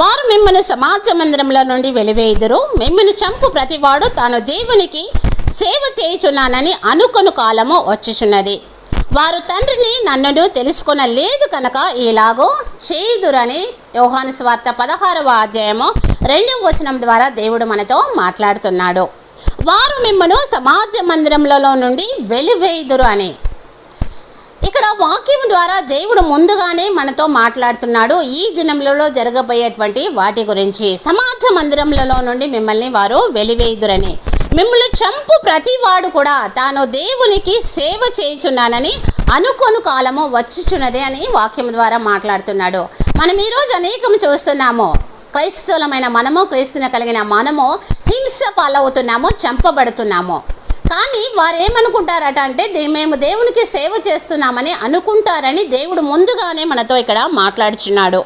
వారు మిమ్మల్ని సమాజ మందిరంలో నుండి వెలివేయుదురు. మిమ్మల్ని చంపు ప్రతివాడు తాను దేవునికి సేవ చేయుచున్నానని అనుకొను కాలము వచ్చుచున్నది. వారు తండ్రిని నన్ను తెలుసుకున్న లేదు కనుక ఇలాగో చేయుదురని యోహాను స్వార్త పదహారవ అధ్యాయము రెండవ వచనం ద్వారా దేవుడు మనతో మాట్లాడుతున్నాడు. వారు మిమ్మను సమాజ మందిరంలో నుండి వెలివేయుదురు అని. ఇక్కడ వాక్యం ద్వారా దేవుడు ముందుగానే మనతో మాట్లాడుతున్నాడు. ఈ దినములలో జరగబోయేటువంటి వాటి గురించి సమాజ మందిరములలో నుండి మిమ్మల్ని వారు వెలివేయుదురని. మిమ్మల్ని చంపు ప్రతివాడు కూడా తాను దేవునికి సేవ చేయుచున్నానని అనుకోను కాలము వచ్చుచున్నది అని వాక్యం ద్వారా మాట్లాడుతున్నాడు. మనం ఈరోజు అనేకం చూస్తున్నాము. క్రైస్తవులమైన మనము క్రైస్తున కలిగిన మనము హింస పాలవుతున్నాము చంపబడుతున్నాము. కానీ వారు ఏమనుకుంటారట అంటే మేము దేవునికి సేవ చేస్తున్నామని అనుకుంటారని దేవుడు ముందుగానే మనతో ఇక్కడ మాట్లాడుచున్నాడు.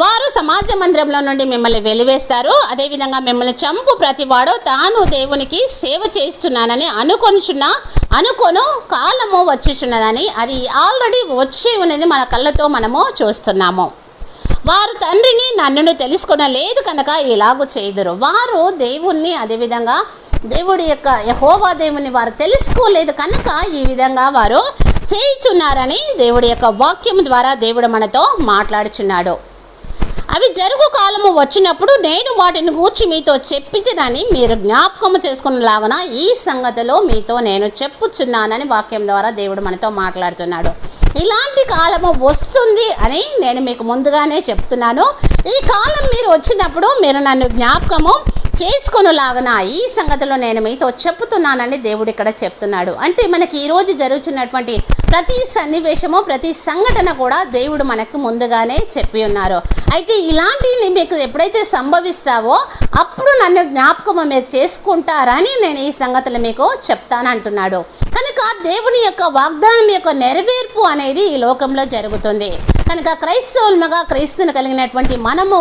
వారు సమాజ మందిరంలో నుండి మిమ్మల్ని వెలివేస్తారు. అదేవిధంగా మిమ్మల్ని చంపు ప్రతివాడు తాను దేవునికి సేవ చేస్తున్నానని అనుకొనుచున్న అనుకొను కాలము వచ్చుచున్నదని అది ఆల్రెడీ వచ్చి ఉన్నది మన కళ్ళతో మనము చూస్తున్నాము. వారు తండ్రిని నన్నును తెలుసుకునలేదు కనుక ఇలాగూ చేయదురు. వారు దేవుణ్ణి అదేవిధంగా దేవుడి యొక్క యహోవా దేవుని వారు తెలుసుకోలేదు కనుక ఈ విధంగా వారు చేయుచున్నారని దేవుడి యొక్క వాక్యం ద్వారా దేవుడు మనతో మాట్లాడుచున్నాడు. అవి జరుగు కాలము వచ్చినప్పుడు నేను వాటిని గూర్చి మీతో చెప్పితేనని మీరు జ్ఞాపకము చేసుకునేలాగున ఈ సంగతిలో మీతో నేను చెప్పుచున్నానని వాక్యం ద్వారా దేవుడు మనతో మాట్లాడుతున్నాడు. ఇలాంటి కాలము వస్తుంది అని నేను మీకు ముందుగానే చెప్తున్నాను. ఈ కాలం మీరు వచ్చినప్పుడు మీరు నన్ను జ్ఞాపకము చేసుకొనులాగన ఈ సంగతిలో నేను మీతో చెప్తున్నానని దేవుడు ఇక్కడ చెప్తున్నాడు. అంటే మనకి ఈరోజు జరుగుతున్నటువంటి ప్రతి సన్నివేశము ప్రతి సంఘటన కూడా దేవుడు మనకు ముందుగానే చెప్పి ఉన్నారు. అయితే ఇలాంటివి మీకు ఎప్పుడైతే సంభవిస్తావో అప్పుడు నన్ను జ్ఞాపకం మీరు చేసుకుంటారని నేను ఈ సంగతులు మీకు చెప్తానంటున్నాడు కనుక దేవుని యొక్క వాగ్దానం యొక్క నెరవేర్పు అనేది ఈ లోకంలో జరుగుతుంది. కనుక క్రైస్తవులుగా క్రైస్తువులు కలిగినటువంటి మనము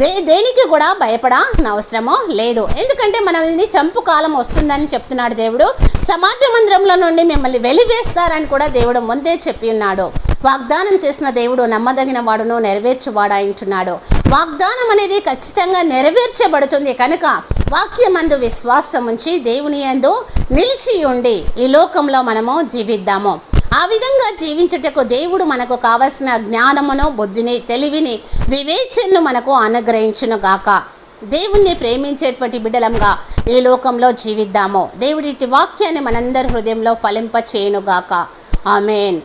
దే దేనికి కూడా భయపడనవసరము లేదు. ఎందుకంటే మనల్ని చంపు కాలం వస్తుందని చెప్తున్నాడు దేవుడు. సమాజ మందిరంలో నుండి మిమ్మల్ని వెలివేస్తారని కూడా దేవుడు ముందే చెప్పి ఉన్నాడు. వాగ్దానం చేసిన దేవుడు నమ్మదగిన వాడును నెరవేర్చువాడాయించున్నాడు వాగ్దానం అనేది ఖచ్చితంగా నెరవేర్చబడుతుంది కనుక వాక్యమందు విశ్వాసం ఉంచి దేవుని యందు నిలిచి ఉండి ఈ లోకంలో మనము జీవిద్దాము. ఆ విధంగా జీవించుటకు దేవుడు మనకు కావలసిన జ్ఞానమును బుద్ధిని తెలివిని వివేచనను మనకు అనుగ్రహించును గాక దేవుణ్ణి ప్రేమించేటువంటి బిడ్డలంగా ఈ లోకంలో జీవిద్దాము. దేవుడి వాక్యాన్ని మనందరి హృదయంలో ఫలింప చేయనుగాక ఆమెన్.